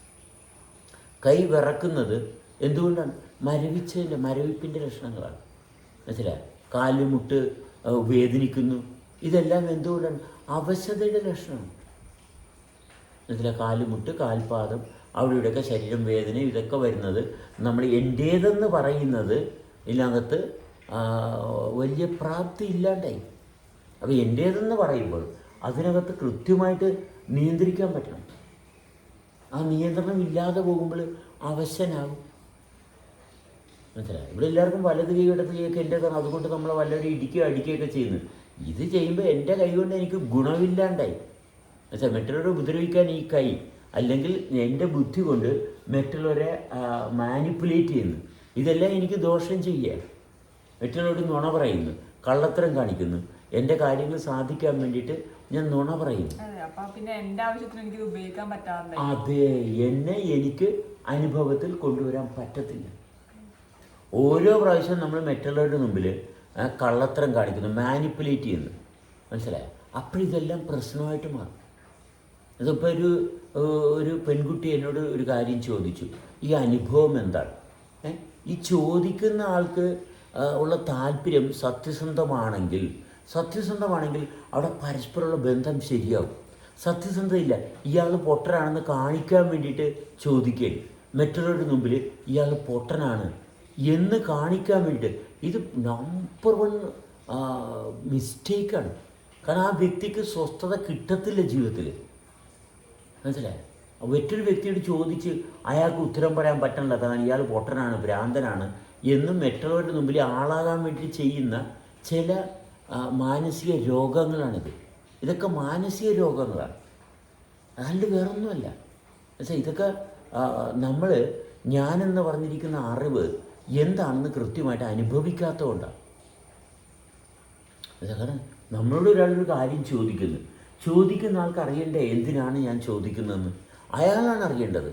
[SPEAKER 1] കൈ വിറക്കുന്നത് എന്തുകൊണ്ടാണ്? മരവിച്ചതിന്റെ മരവിപ്പിന്റെ ലക്ഷണങ്ങളാണ്. മനസ്സിലായോ? കാലുമുട്ട് വേദനിക്കുന്നു. ഇതെല്ലാം എന്തുകൊണ്ടാണ്? അവശതയുടെ ലക്ഷണമാണ്. മനസ്സിലായി? കാലുമുട്ട് കാൽപാദം അവിടെ ഇവിടെയൊക്കെ ശരീരം വേദന ഇതൊക്കെ വരുന്നത് നമ്മൾ എന്റേതെന്ന് പറയുന്നത് ഇതിനകത്ത് വലിയ പ്രാപ്തി ഇല്ലാണ്ടായി. അപ്പോൾ എന്റേതെന്ന് പറയുമ്പോൾ അതിനകത്ത് കൃത്യമായിട്ട് നിയന്ത്രിക്കാൻ പറ്റണം. ആ നിയന്ത്രണം ഇല്ലാതെ പോകുമ്പോൾ അവശനാകും മനസ്സിലായി? ഇവിടെ എല്ലാവർക്കും വലത് കൈ ഇടത്ത് കൈയൊക്കെ എന്റെതാണ് അതുകൊണ്ട് നമ്മൾ വല്ലവരും ഇടിക്കുക അടിക്കുകയൊക്കെ ചെയ്യുന്നു. ഇത് ചെയ്യുമ്പോൾ എന്റെ കൈ കൊണ്ട് എനിക്ക് ഗുണമില്ലാണ്ടായി. എന്നുവെച്ചാൽ മറ്റുള്ളവരെ ഉപദ്രവിക്കാൻ ഈ കൈ അല്ലെങ്കിൽ എന്റെ ബുദ്ധി കൊണ്ട് മറ്റുള്ളവരെ മാനിപ്പുലേറ്റ് ചെയ്യുന്നു. ഇതെല്ലാം എനിക്ക് ദോഷം ചെയ്യുക മറ്റുള്ളവരോട് നുണ പറയുന്നു. കള്ളത്തരം കാണിക്കുന്നു. എന്റെ കാര്യങ്ങൾ സാധിക്കാൻ വേണ്ടിയിട്ട് ഞാൻ നുണ പറയുന്നു.
[SPEAKER 2] പിന്നെ ആവശ്യത്തിന് എനിക്ക് ഉപയോഗിക്കാൻ
[SPEAKER 1] അതെ എന്നെ എനിക്ക് അനുഭവത്തിൽ കൊണ്ടുവരാൻ പറ്റത്തില്ല. ഓരോ പ്രാവശ്യം നമ്മൾ മറ്റുള്ളവരുടെ മുമ്പിൽ കള്ളത്തരം കാണിക്കുന്നു മാനിപ്പുലേറ്റ് ചെയ്യുന്നു. മനസ്സിലായോ? അപ്പോഴിതെല്ലാം പ്രശ്നമായിട്ട് മാറും. ഇതിപ്പോൾ ഒരു ഒരു പെൺകുട്ടി എന്നോട് ഒരു കാര്യം ചോദിച്ചു. ഈ അനുഭവം എന്താണ്? ഈ ചോദിക്കുന്ന ആൾക്ക് ഉള്ള താല്പര്യം സത്യസന്ധമാണെങ്കിൽ സത്യസന്ധമാണെങ്കിൽ അവിടെ പരസ്പരമുള്ള ബന്ധം ശരിയാവും. സത്യസന്ധതയില്ല. ഇയാൾ പൊട്ടനാണെന്ന് കാണിക്കാൻ വേണ്ടിയിട്ട് ചോദിക്കുകയും മറ്റുള്ളവരുടെ മുമ്പിൽ ഇയാൾ പൊട്ടനാണ് എന്ന് കാണിക്കാൻ വേണ്ടിയിട്ട്. ഇത് നമ്പർ വൺ മിസ്റ്റേക്കാണ് കാരണം ആ വ്യക്തിക്ക് സ്വസ്ഥത കിട്ടത്തില്ല ജീവിതത്തിൽ മനസ്സിലായോ? മറ്റൊരു വ്യക്തിയോട് ചോദിച്ച് അയാൾക്ക് ഉത്തരം പറയാൻ പറ്റണില്ല. കാരണം ഇയാൾ പൊട്ടനാണ് ഭ്രാന്തനാണ്. എന്നും മറ്റുള്ളവരുടെ മുമ്പിൽ ആളാകാൻ വേണ്ടി ചെയ്യുന്ന ചില മാനസിക രോഗങ്ങളാണിത്. ഇതൊക്കെ മാനസിക രോഗങ്ങളാണ്. അല്ലാണ്ട് വേറൊന്നുമല്ല. എന്നുവെച്ചാൽ ഇതൊക്കെ നമ്മൾ ഞാനെന്ന് പറഞ്ഞിരിക്കുന്ന അറിവ് എന്താണെന്ന് കൃത്യമായിട്ട് അനുഭവിക്കാത്തതുകൊണ്ടാണ് കാരണം നമ്മളോട് ഒരാളൊരു കാര്യം ചോദിക്കുന്നു. ചോദിക്കുന്ന ആൾക്ക് അറിയണ്ടേ എന്തിനാണ് ഞാൻ ചോദിക്കുന്നതെന്ന്? അയാളാണ് അറിയേണ്ടത്.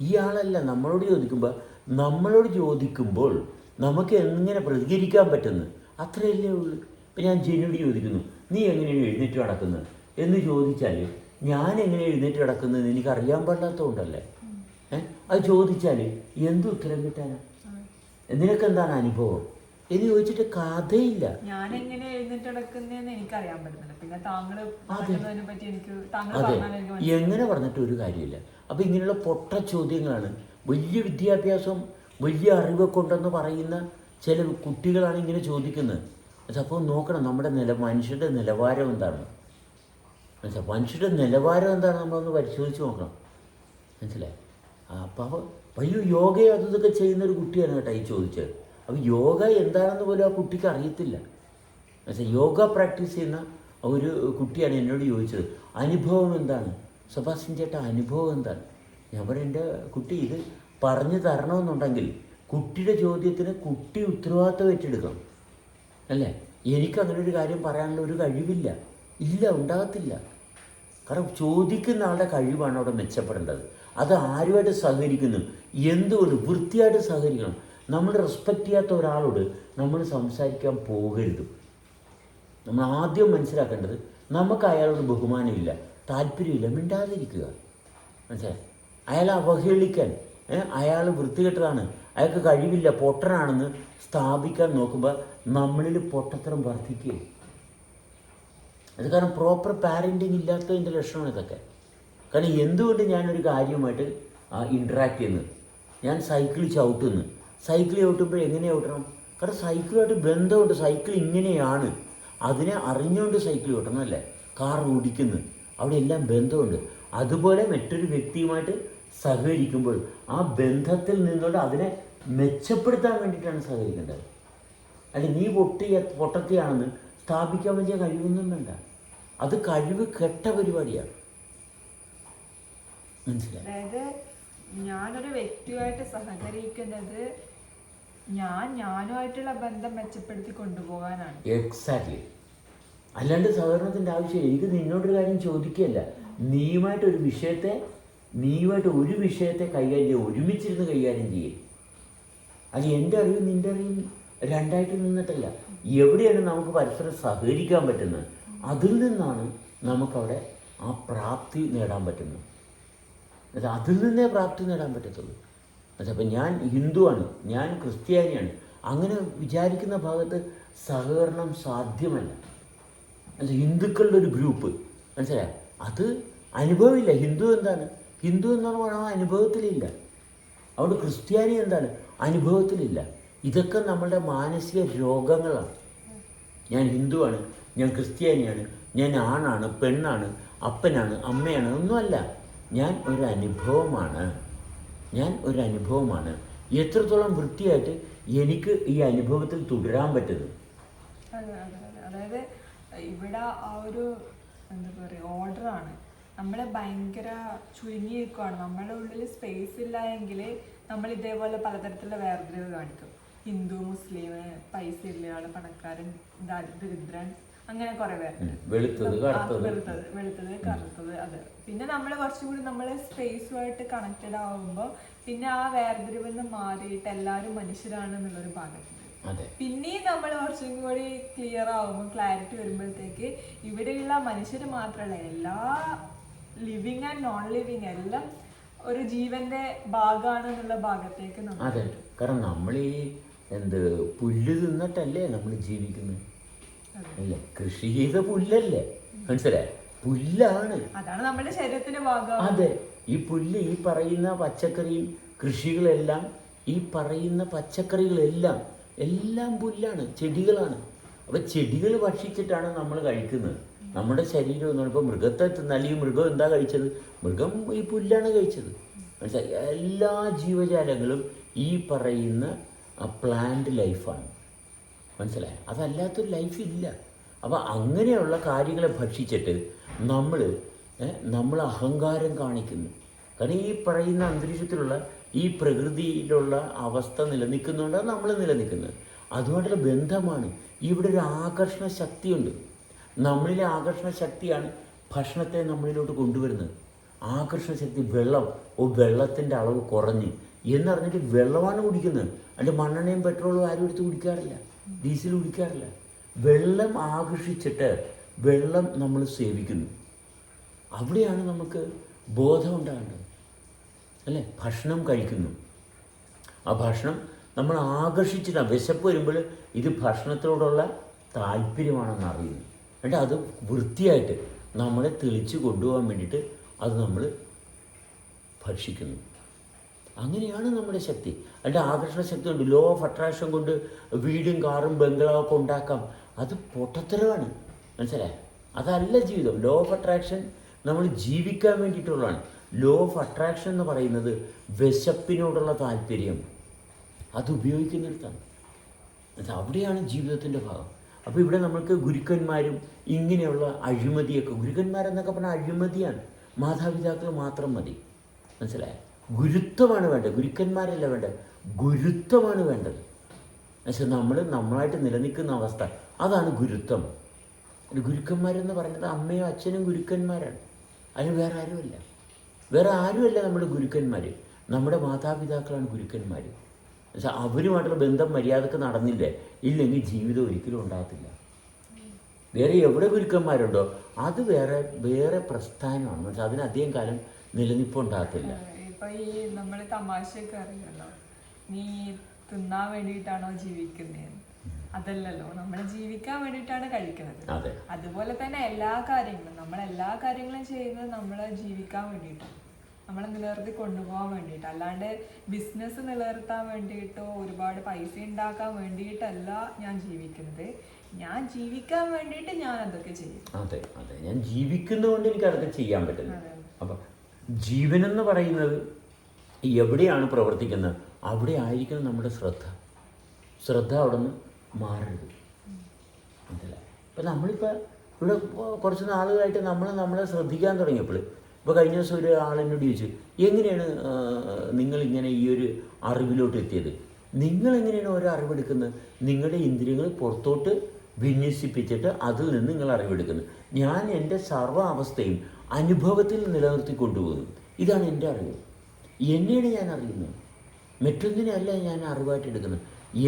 [SPEAKER 1] ഇയാളല്ല നമ്മളോട് ചോദിക്കുമ്പോൾ നമ്മളോട് ചോദിക്കുമ്പോൾ നമുക്ക് എങ്ങനെ പ്രതികരിക്കാൻ പറ്റുന്നത് അത്രയല്ലേ ഉള്ളൂ. ഇപ്പം ഞാൻ ജനുവിടി ചോദിക്കുന്നു നീ എങ്ങനെയാണ് എഴുന്നേറ്റ് കിടക്കുന്നത്? എന്ന് ചോദിച്ചാൽ ഞാൻ എങ്ങനെ എഴുന്നേറ്റ് കിടക്കുന്നത് എനിക്ക് അറിയാൻ പാടില്ലാത്തതുകൊണ്ടല്ലേ ഏഹ് അത് ചോദിച്ചാൽ എന്ത് ഉത്തരം കിട്ടാനാ? നിനക്കെന്താണ് അനുഭവം? എന്ന് ചോദിച്ചിട്ട് കഥയില്ല.
[SPEAKER 2] ഞാൻ എങ്ങനെ എഴുന്നേറ്റ് നടക്കുന്നതെന്ന് എനിക്കറിയാൻ പറ്റുന്നില്ല. പിന്നെ താങ്കൾ. പറ്റി എനിക്ക് താങ്കൾ എനിക്ക്.
[SPEAKER 1] എങ്ങനെ പറഞ്ഞിട്ട് ഒരു കാര്യമില്ല. അപ്പൊ ഇങ്ങനെയുള്ള പൊട്ട ചോദ്യങ്ങളാണ് വലിയ വിദ്യാഭ്യാസം വലിയ അറിവൊക്കെ പറയുന്ന ചില കുട്ടികളാണ് ഇങ്ങനെ ചോദിക്കുന്നത്. അപ്പോൾ നോക്കണം നമ്മുടെ നില മനുഷ്യരുടെ നിലവാരം എന്താണ്? മനസ്സിലായി മനുഷ്യരുടെ നിലവാരം എന്താണ് നമ്മളൊന്ന് പരിശോധിച്ച് നോക്കണം. മനസ്സിലായി? അപ്പോൾ വലിയ യോഗ അതൊക്കെ ചെയ്യുന്ന ഒരു കുട്ടിയാണ് കേട്ടോ ഈ ചോദിച്ചത്. അപ്പോൾ യോഗ എന്താണെന്ന് പോലും ആ കുട്ടിക്ക് അറിയത്തില്ല. മനസ്സിലായി യോഗ പ്രാക്ടീസ് ചെയ്യുന്ന ഒരു കുട്ടിയാണ് എന്നോട് ചോദിച്ചത്. അനുഭവം എന്താണ്? സുഭാഷ് ചേട്ടാ അനുഭവം എന്താണ്? ഞാൻ പറയുന്നത് കുട്ടി ഇത് പറഞ്ഞു തരണമെന്നുണ്ടെങ്കിൽ കുട്ടിയുടെ ചോദ്യത്തിന് കുട്ടി ഉത്തരവാദിത്വം ഏറ്റെടുക്കണം. അല്ലേ? എനിക്ക് അങ്ങനെ ഒരു കാര്യം പറയാനുള്ള ഒരു കഴിവില്ല. ഇല്ല ഉണ്ടാകത്തില്ല. കാരണം ചോദിക്കുന്ന ആളുടെ കഴിവാണ് അവിടെ മെച്ചപ്പെടേണ്ടത്. അത് ആരുമായിട്ട് സഹകരിക്കുന്നു? എന്തുകൊണ്ട് വൃത്തിയായിട്ട് സഹകരിക്കണം? നമ്മൾ റെസ്പെക്റ്റ് ചെയ്യാത്ത ഒരാളോട് നമ്മൾ സംസാരിക്കാൻ പോകരുത്. നമ്മൾ ആദ്യം മനസ്സിലാക്കേണ്ടത് നമുക്ക് അയാളോട് ബഹുമാനമില്ല താല്പര്യമില്ല മിണ്ടാതിരിക്കുക. മനസ്സിലായി? അയാളെ അവഹേളിക്കാൻ അയാൾ വൃത്തികെട്ടതാണ്. അയാൾക്ക് കഴിവില്ല. പൊട്ടനാണെന്ന് സ്ഥാപിക്കാൻ നോക്കുമ്പോൾ നമ്മളിൽ പൊട്ടത്തരം വർദ്ധിക്കുകയും അത് കാരണം പ്രോപ്പർ പാരന്റിങ് ഇല്ലാത്തതിന്റെ ലക്ഷണമാണ് ഇതൊക്കെ. കാരണം എന്തുകൊണ്ട് ഞാനൊരു കാര്യമായിട്ട് ഇൻട്രാക്ട് ചെയ്യുന്നത് ഞാൻ സൈക്കിൾ ചവിട്ടുന്നു. സൈക്കിൾ ചവിട്ടുമ്പോൾ എങ്ങനെ ചവിട്ടണം? കാരണം സൈക്കിളുമായിട്ട് ബന്ധമുണ്ട്. സൈക്കിൾ ഇങ്ങനെയാണ്. അതിനെ അറിഞ്ഞുകൊണ്ട് സൈക്കിൾ ചവിട്ടണം അല്ലേ? കാർ ഓടിക്കുന്നു. അവിടെ എല്ലാം ബന്ധമുണ്ട്. അതുപോലെ മറ്റൊരു വ്യക്തിയുമായിട്ട് സഹകരിക്കുമ്പോൾ ആ ബന്ധത്തിൽ നിന്നുകൊണ്ട് അതിനെ മെച്ചപ്പെടുത്താൻ വേണ്ടിയിട്ടാണ് സഹകരിക്കേണ്ടത്. അല്ലെ നീ പൊട്ടിയ പൊട്ടത്തിയാണെന്ന് സ്ഥാപിക്കാൻ വലിയ കഴിവൊന്നും വേണ്ട. അത് കഴിവ് കെട്ട പരിപാടിയാണ്. മനസ്സിലായി?
[SPEAKER 2] അതായത് ഞാനൊരു വ്യക്തിയുമായിട്ട് സഹകരിക്കുന്നത് ഞാൻ ഞാനുമായിട്ടുള്ള ബന്ധം മെച്ചപ്പെടുത്തി കൊണ്ടുപോകാനാണ്.
[SPEAKER 1] എക്സാക്ട്ലി അല്ലാണ്ട് സഹകരണത്തിന്റെ ആവശ്യം എനിക്ക് നിന്നോടൊരു കാര്യം ചോദിക്കുകയല്ല. നീയുമായിട്ട് ഒരു വിഷയത്തെ നീയുമായിട്ട് ഒരു വിഷയത്തെ കൈകാര്യം ചെയ്യുക ഒരുമിച്ചിരുന്ന് കൈകാര്യം ചെയ്യും. അത് എന്റെ അറിവും നിന്റെ അറിവും രണ്ടായിട്ട് നിന്നിട്ടല്ല. എവിടെയാണ് നമുക്ക് പരസ്പരം സഹകരിക്കാൻ പറ്റുന്നത്? അതിൽ നിന്നാണ് നമുക്കവിടെ ആ പ്രാപ്തി നേടാൻ പറ്റുന്നത്. അത് അതിൽ നിന്നേ പ്രാപ്തി നേടാൻ പറ്റത്തുള്ളൂ. അതപ്പം ഞാൻ ഹിന്ദുവാണ് ഞാൻ ക്രിസ്ത്യാനിയാണ്. അങ്ങനെ വിചാരിക്കുന്ന ഭാഗത്ത് സഹകരണം സാധ്യമല്ല. അല്ല ഹിന്ദുക്കളുടെ ഒരു ഗ്രൂപ്പ് മനസ്സിലായോ? അത് അനുഭവമില്ല. ഹിന്ദു എന്താണ്? ഹിന്ദു എന്ന് ആ അനുഭവത്തിലില്ല. അതുകൊണ്ട് ക്രിസ്ത്യാനി എന്താണ്? അനുഭവത്തിലില്ല. ഇതൊക്കെ നമ്മളുടെ മാനസിക രോഗങ്ങളാണ്. ഞാൻ ഹിന്ദുവാണ് ഞാൻ ക്രിസ്ത്യാനിയാണ് ഞാൻ ആണാണ് പെണ്ണാണ് അപ്പനാണ് അമ്മയാണ് ഒന്നുമല്ല. ഞാൻ ഒരു അനുഭവമാണ് ഞാൻ ഒരു അനുഭവമാണ് എത്രത്തോളം വൃത്തിയായിട്ട് എനിക്ക് ഈ അനുഭവത്തിൽ തുടരാൻ പറ്റുന്നു.
[SPEAKER 2] അതെ അതെ അതെ. അതായത് ഇവിടെ ആ ഒരു എന്താ പറയുക ഓർഡറാണ് നമ്മൾ ഭയങ്കര ചുരുങ്ങിയിരിക്കുവാണ്. നമ്മുടെ ഉള്ളിൽ സ്പേസ് ഇല്ല എങ്കിൽ നമ്മൾ ഇതേപോലെ പലതരത്തിലുള്ള വേർതിരിവ് കാണിക്കും. ഹിന്ദു മുസ്ലിം പൈസ ഇല്ലയാൾ പണക്കാരൻ ദരിദ്രൻ അങ്ങനെ കുറെ
[SPEAKER 1] പേർ. വെളുത്തത്
[SPEAKER 2] വെളുത്തത് കറുത്തത് അത്. പിന്നെ നമ്മൾ കുറച്ചും കൂടി നമ്മൾ സ്പേസുമായിട്ട് കണക്റ്റഡ് ആവുമ്പോൾ പിന്നെ ആ വേർതിരിവിൽ നിന്ന് മാറിയിട്ട് എല്ലാവരും മനുഷ്യരാണ് എന്നുള്ളൊരു ഭാഗത്തുണ്ട് പിന്നെയും നമ്മൾ കുറച്ചും കൂടി ക്ലിയർ ആവുമ്പോൾ ക്ലാരിറ്റി വരുമ്പോഴത്തേക്ക് ഇവിടെയുള്ള മനുഷ്യർ മാത്രമല്ല എല്ലാ ലിവിങ് ആൻഡ് നോൺ ലിവിങ് എല്ലാം ഒരു ജീവന്റെ ഭാഗമാണ് എന്നുള്ള ഭാഗത്തേക്ക്
[SPEAKER 1] അതെ. കാരണം നമ്മൾ ഈ എന്ത് പുല്ല് തിന്നിട്ടല്ലേ നമ്മൾ ജീവിക്കുന്നത് അല്ലേ? കൃഷി ചെയ്ത പുല്ലല്ലേ? മനസ്സിലായി? പുല്ലാണ്.
[SPEAKER 2] അതാണ് നമ്മുടെ ശരീരത്തിന്റെ ഭാഗം.
[SPEAKER 1] അതെ. ഈ പുല്ല് ഈ പറയുന്ന പച്ചക്കറിയും കൃഷികളെല്ലാം ഈ പറയുന്ന പച്ചക്കറികളെല്ലാം എല്ലാം പുല്ലാണ് ചെടികളാണ്. അപ്പോൾ ചെടികൾ ഭക്ഷിച്ചിട്ടാണ് നമ്മൾ കഴിക്കുന്നത്. നമ്മുടെ ശരീരം എന്ന് പറയുമ്പോൾ മൃഗത്തെ തിന്നാൽ ഈ മൃഗം എന്താ കഴിച്ചത്? മൃഗം ഈ പുല്ലാണ് കഴിച്ചത്. മനസ്സിലായി? എല്ലാ ജീവജാലങ്ങളും ഈ പറയുന്ന പ്ലാന്റ് ലൈഫാണ് മനസ്സിലായി? അതല്ലാത്തൊരു ലൈഫ് ഇല്ല. അപ്പോൾ അങ്ങനെയുള്ള കാര്യങ്ങളെ ഭക്ഷിച്ചിട്ട് നമ്മൾ നമ്മൾ അഹങ്കാരം കാണിക്കുന്നു. കാരണം ഈ പറയുന്ന അന്തരീക്ഷത്തിലുള്ള ഈ പ്രകൃതിയിലുള്ള അവസ്ഥ നിലനിൽക്കുന്നുണ്ടാണ് നമ്മൾ നിലനിൽക്കുന്നത്. അതുമായിട്ടുള്ള ബന്ധമാണ്. ഇവിടെ ഒരു ആകർഷണ ശക്തിയുണ്ട്. നമ്മളിലെ ആകർഷണ ശക്തിയാണ് ഭക്ഷണത്തെ നമ്മളിലോട്ട് കൊണ്ടുവരുന്നത്. ആകർഷണ ശക്തി വെള്ളം ഓ വെള്ളത്തിന്റെ അളവ് കുറഞ്ഞ്. എന്നറിഞ്ഞിട്ട് വെള്ളമാണ് കുടിക്കുന്നത്. അതിന്റെ മണ്ണെണ്ണയും പെട്രോളും ആരും എടുത്ത് കുടിക്കാറില്ല. ഡീസൽ കുടിക്കാറില്ല. വെള്ളം ആകർഷിച്ചിട്ട് വെള്ളം നമ്മൾ സേവിക്കുന്നു. അവിടെയാണ് നമുക്ക് ബോധം ഉണ്ടാകേണ്ടത്. അല്ലേ? ഭക്ഷണം കഴിക്കുന്നു. ആ ഭക്ഷണം നമ്മൾ ആകർഷിച്ചിട്ടാണ്. വിശപ്പ് വരുമ്പോൾ ഇത് ഭക്ഷണത്തോടുള്ള താല്പര്യമാണെന്ന് അറിയുന്നു. എന്നിട്ട് അത് വൃത്തിയായിട്ട് നമ്മളെ തെളിച്ച് കൊണ്ടുപോകാൻ വേണ്ടിയിട്ട് അത് നമ്മൾ ഭക്ഷിക്കുന്നു. അങ്ങനെയാണ് നമ്മുടെ ശക്തി. അതിന്റെ ആകർഷണ ശക്തി ഉണ്ട്. ലോ ഓഫ് അട്രാക്ഷൻ കൊണ്ട് വീടും കാറും ബംഗ്ലാവൊക്കെ ഉണ്ടാക്കാം. അത് പൊട്ടത്തരമാണ്. മനസ്സിലായോ? അതല്ല ജീവിതം. ലോ ഓഫ് അട്രാക്ഷൻ നമ്മൾ ജീവിക്കാൻ വേണ്ടിയിട്ടുള്ളതാണ്. ലോ ഓഫ് അട്രാക്ഷൻ എന്ന് പറയുന്നത് വിശപ്പിനോടുള്ള താല്പര്യം. അത് ഉപയോഗിക്കുന്നിടത്താണ്. അവിടെയാണ് ജീവിതത്തിന്റെ ഭാഗം. അപ്പോൾ ഇവിടെ നമ്മൾക്ക് ഗുരുക്കന്മാരും ഇങ്ങനെയുള്ള അഴിമതിയൊക്കെ ഗുരുക്കന്മാരെന്നൊക്കെ പറഞ്ഞാൽ അഴിമതിയാണ്. മാതാപിതാക്കൾ മാത്രം മതി. മനസ്സിലായോ? ഗുരുത്വമാണ് വേണ്ടത്. ഗുരുക്കന്മാരല്ല വേണ്ടത്. ഗുരുത്വമാണ് വേണ്ടത്. പക്ഷെ നമ്മൾ നമ്മളായിട്ട് നിലനിൽക്കുന്ന അവസ്ഥ അതാണ് ഗുരുത്വം. ഗുരുക്കന്മാരെന്ന് പറയുന്നത് അമ്മയും അച്ഛനും ഗുരുക്കന്മാരാണ്. അതിന് വേറെ ആരുമല്ല. വേറെ ആരുമല്ല നമ്മുടെ ഗുരുക്കന്മാർ നമ്മുടെ മാതാപിതാക്കളാണ് ഗുരുക്കന്മാർ പക്ഷെ അവരുമായിട്ടുള്ള ബന്ധം മര്യാദയ്ക്ക് നടന്നില്ലേ? ഇല്ലെങ്കിൽ ജീവിതം ഒരിക്കലും ഉണ്ടാകത്തില്ല. വേറെ എവിടെ ഗുരുക്കന്മാരുണ്ടോ? അത് വേറെ വേറെ പ്രസ്ഥാനമാണ്. പക്ഷെ അതിനധികം കാലം നിലനിൽപ്പുണ്ടാകത്തില്ല
[SPEAKER 2] ഇപ്പൊ ഈ നമ്മൾ തമാശയൊക്കെ അറിയല്ലോ നീ തിന്നാൻ വേണ്ടിയിട്ടാണോ ജീവിക്കുന്നത് അതല്ലല്ലോ. നമ്മൾ ജീവിക്കാൻ വേണ്ടിയിട്ടാണ് കഴിക്കുന്നത്.
[SPEAKER 1] അതെ.
[SPEAKER 2] അതുപോലെ തന്നെ എല്ലാ കാര്യങ്ങളും. നമ്മൾ എല്ലാ കാര്യങ്ങളും ചെയ്യുന്നത് നമ്മൾ ജീവിക്കാൻ വേണ്ടിയിട്ടാണ്. നമ്മളെ നിലനിർത്തി കൊണ്ടുപോകാൻ വേണ്ടിയിട്ട്. അല്ലാണ്ട് ബിസിനസ് നിലനിർത്താൻ വേണ്ടിയിട്ടോ ഒരുപാട് പൈസ ഉണ്ടാക്കാൻ വേണ്ടിയിട്ടല്ല ഞാൻ ജീവിക്കുന്നത്. ഞാൻ ജീവിക്കാൻ വേണ്ടിയിട്ട് ഞാൻ അതൊക്കെ ചെയ്യും.
[SPEAKER 1] അതെ അതെ. ഞാൻ ജീവിക്കുന്നതുകൊണ്ട് എനിക്ക് അതൊക്കെ ചെയ്യാൻ പറ്റുന്നു. അപ്പൊ ജീവൻ എന്ന് പറയുന്നത് എവിടെയാണ് പ്രവർത്തിക്കുന്നത്? അവിടെ ആയിരിക്കണം നമ്മുടെ ശ്രദ്ധ. ശ്രദ്ധ അവിടെ നിന്ന് മാറരുത് മനസ്സിലായി ഇപ്പം നമ്മളിപ്പോൾ ഇവിടെ കുറച്ച് നാളുകളായിട്ട് നമ്മൾ നമ്മളെ ശ്രദ്ധിക്കാൻ തുടങ്ങിയപ്പോൾ ഇപ്പോൾ കഴിഞ്ഞ ദിവസം ഒരു എന്നോട് ചോദിച്ചു എങ്ങനെയാണ് നിങ്ങളിങ്ങനെ ഈ ഒരു അറിവിലോട്ട് എത്തിയത്? നിങ്ങളെങ്ങനെയാണ് ഓരോ അറിവെടുക്കുന്നത്? നിങ്ങളുടെ ഇന്ദ്രിയങ്ങൾ പുറത്തോട്ട് വിന്യസിപ്പിച്ചിട്ട് അതിൽ നിന്ന് നിങ്ങൾ അറിവെടുക്കുന്നത് ഞാൻ എന്റെ സർവ അവസ്ഥയും അനുഭവത്തിൽ നിലനിർത്തി കൊണ്ടുപോകുന്നു ഇതാണ് എന്റെ അറിവ്. എന്നെയാണ് ഞാൻ അറിയുന്നത്. മറ്റൊന്നിനെയല്ല ഞാൻ അറിവായിട്ട് എടുക്കുന്നത്.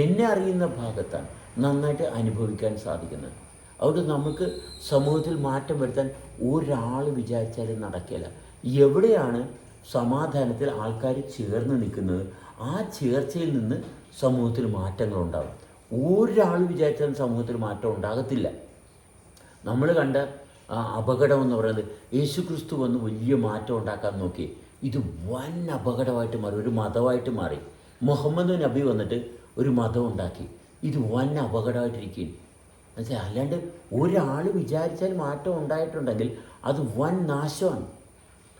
[SPEAKER 1] എന്നെ അറിയുന്ന ഭാഗത്താണ് നന്നായിട്ട് അനുഭവിക്കാൻ സാധിക്കുന്നത്. അതുകൊണ്ട് നമുക്ക് സമൂഹത്തിൽ മാറ്റം വരുത്താൻ ഒരാൾ വിചാരിച്ചാലും നടക്കില്ല. എവിടെയാണ് സമാധാനത്തിൽ ആൾക്കാർ ചേർന്ന് നിൽക്കുന്നത്? ആ ചേർച്ചയിൽ നിന്ന് സമൂഹത്തിൽ മാറ്റങ്ങൾ ഉണ്ടാകും ഒരാൾ വിചാരിച്ചാലും സമൂഹത്തിൽ മാറ്റം ഉണ്ടാകത്തില്ല. നമ്മൾ കണ്ട അപകടം എന്ന് പറയുന്നത് യേശു ക്രിസ്തു വന്ന് വലിയ മാറ്റം ഉണ്ടാക്കാൻ നോക്കി. ഇത് വൻ അപകടമായിട്ട് മാറി ഒരു മതമായിട്ട് മാറി. മുഹമ്മദ് നബി വന്നിട്ട് ഒരു മതം ഉണ്ടാക്കി. ഇത് വൻ അപകടമായിട്ടിരിക്കുകയും മനസ്സിലായി? അല്ലാണ്ട് ഒരാൾ വിചാരിച്ചാൽ മാറ്റം ഉണ്ടായിട്ടുണ്ടെങ്കിൽ അത് വൻ നാശമാണ്.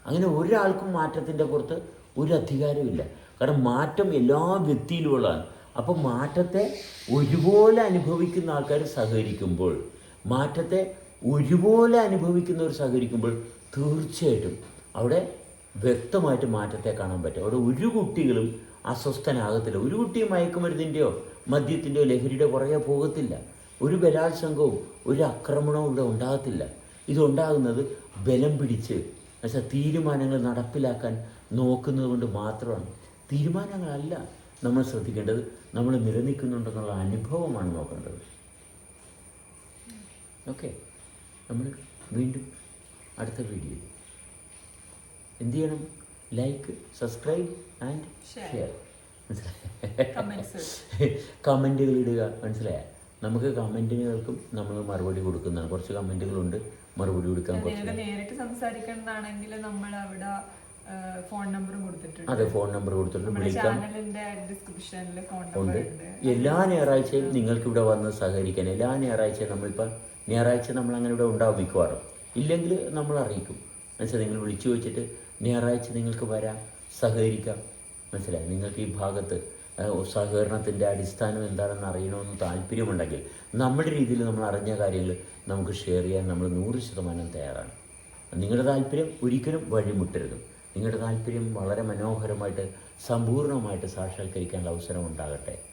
[SPEAKER 1] അങ്ങനെ ഒരാൾക്കും മാറ്റത്തിന്റെ പുറത്ത് ഒരു അധികാരമില്ല കാരണം മാറ്റം എല്ലാ വ്യക്തിയിലുമുള്ളതാണ് അപ്പോൾ മാറ്റത്തെ ഒരുപോലെ അനുഭവിക്കുന്ന ആൾക്കാർ സഹകരിക്കുമ്പോൾ മാറ്റത്തെ ഒരുപോലെ അനുഭവിക്കുന്നവർ സഹകരിക്കുമ്പോൾ തീർച്ചയായിട്ടും അവിടെ വ്യക്തമായിട്ട് മാറ്റത്തെ കാണാൻ പറ്റും. അവിടെ ഒരു കുട്ടികളും അസ്വസ്ഥനാകത്തില്ല. ഒരു കുട്ടിയും മയക്കുമരുന്നിന്റെയോ മദ്യത്തിന്റെയോ ലഹരിയുടെ പുറകെ പോകത്തില്ല. ഒരു ബലാത്സംഗവും ഒരു ആക്രമണവും ഇവിടെ ഉണ്ടാകത്തില്ല. ഇതുണ്ടാകുന്നത് ബലം പിടിച്ച് എന്നുവെച്ചാൽ തീരുമാനങ്ങൾ നടപ്പിലാക്കാൻ നോക്കുന്നത് കൊണ്ട് മാത്രമാണ്. തീരുമാനങ്ങളല്ല നമ്മൾ ശ്രദ്ധിക്കേണ്ടത്. നമ്മൾ നിലനിൽക്കുന്നുണ്ടെന്നുള്ള അനുഭവമാണ് നോക്കേണ്ടത്. ഓക്കെ. നമ്മൾ വീണ്ടും അടുത്ത വീഡിയോ എന്ത് ചെയ്യണം? Like subscribe and. ഷെയർ
[SPEAKER 2] മനസ്സിലായ?
[SPEAKER 1] കമന്റുകൾ ഇടുക. മനസ്സിലായ? നമുക്ക് കമന്റുകൾക്കും നമ്മൾ മറുപടി കൊടുക്കുന്നതാണ്. കുറച്ച് കമന്റുകളുണ്ട് മറുപടി കൊടുക്കാൻ കുറച്ച്
[SPEAKER 2] നേരിട്ട് സംസാരിക്കേണ്ടതാണെങ്കിൽ നമ്മൾ അവിടെ ഫോൺ നമ്പർ കൊടുത്തിട്ടുണ്ട്.
[SPEAKER 1] അതെ ഫോൺ നമ്പർ
[SPEAKER 2] കൊടുത്തിട്ടുണ്ട്.
[SPEAKER 1] വിളിക്കാം.
[SPEAKER 2] ഡിസ്ക്രിപ്ഷനിൽ ഫോൺ
[SPEAKER 1] ഉണ്ട്. എല്ലാ ഞായറാഴ്ചയും നിങ്ങൾക്ക് ഇവിടെ വന്ന് സഹകരിക്കാൻ എല്ലാ ഞായറാഴ്ചയും നമ്മളിപ്പോൾ ഞായറാഴ്ച നമ്മൾ അങ്ങനെ ഇവിടെ ഉണ്ടാവും മിക്കവാറും. ഇല്ലെങ്കിൽ നമ്മൾ അറിയിക്കും. മനസ്സിലായി നിങ്ങൾ വിളിച്ചു വെച്ചിട്ട് ഞായറാഴ്ച നിങ്ങൾക്ക് വരാം സഹകരിക്കാം. മനസ്സിലായി? നിങ്ങൾക്ക് ഈ ഭാഗത്ത് സഹകരണത്തിന്റെ അടിസ്ഥാനം എന്താണെന്ന് അറിയണമെന്ന് താല്പര്യമുണ്ടെങ്കിൽ നമ്മുടെ രീതിയിൽ നമ്മൾ അറിഞ്ഞ കാര്യങ്ങൾ നമുക്ക് ഷെയർ ചെയ്യാൻ നമ്മൾ നൂറ് ശതമാനം തയ്യാറാണ്. നിങ്ങളുടെ താല്പര്യം ഒരിക്കലും വഴിമുട്ടരുത്. നിങ്ങളുടെ താല്പര്യം വളരെ മനോഹരമായിട്ട് സമ്പൂർണമായിട്ട് സാക്ഷാത്കരിക്കാനുള്ള അവസരം ഉണ്ടാകട്ടെ.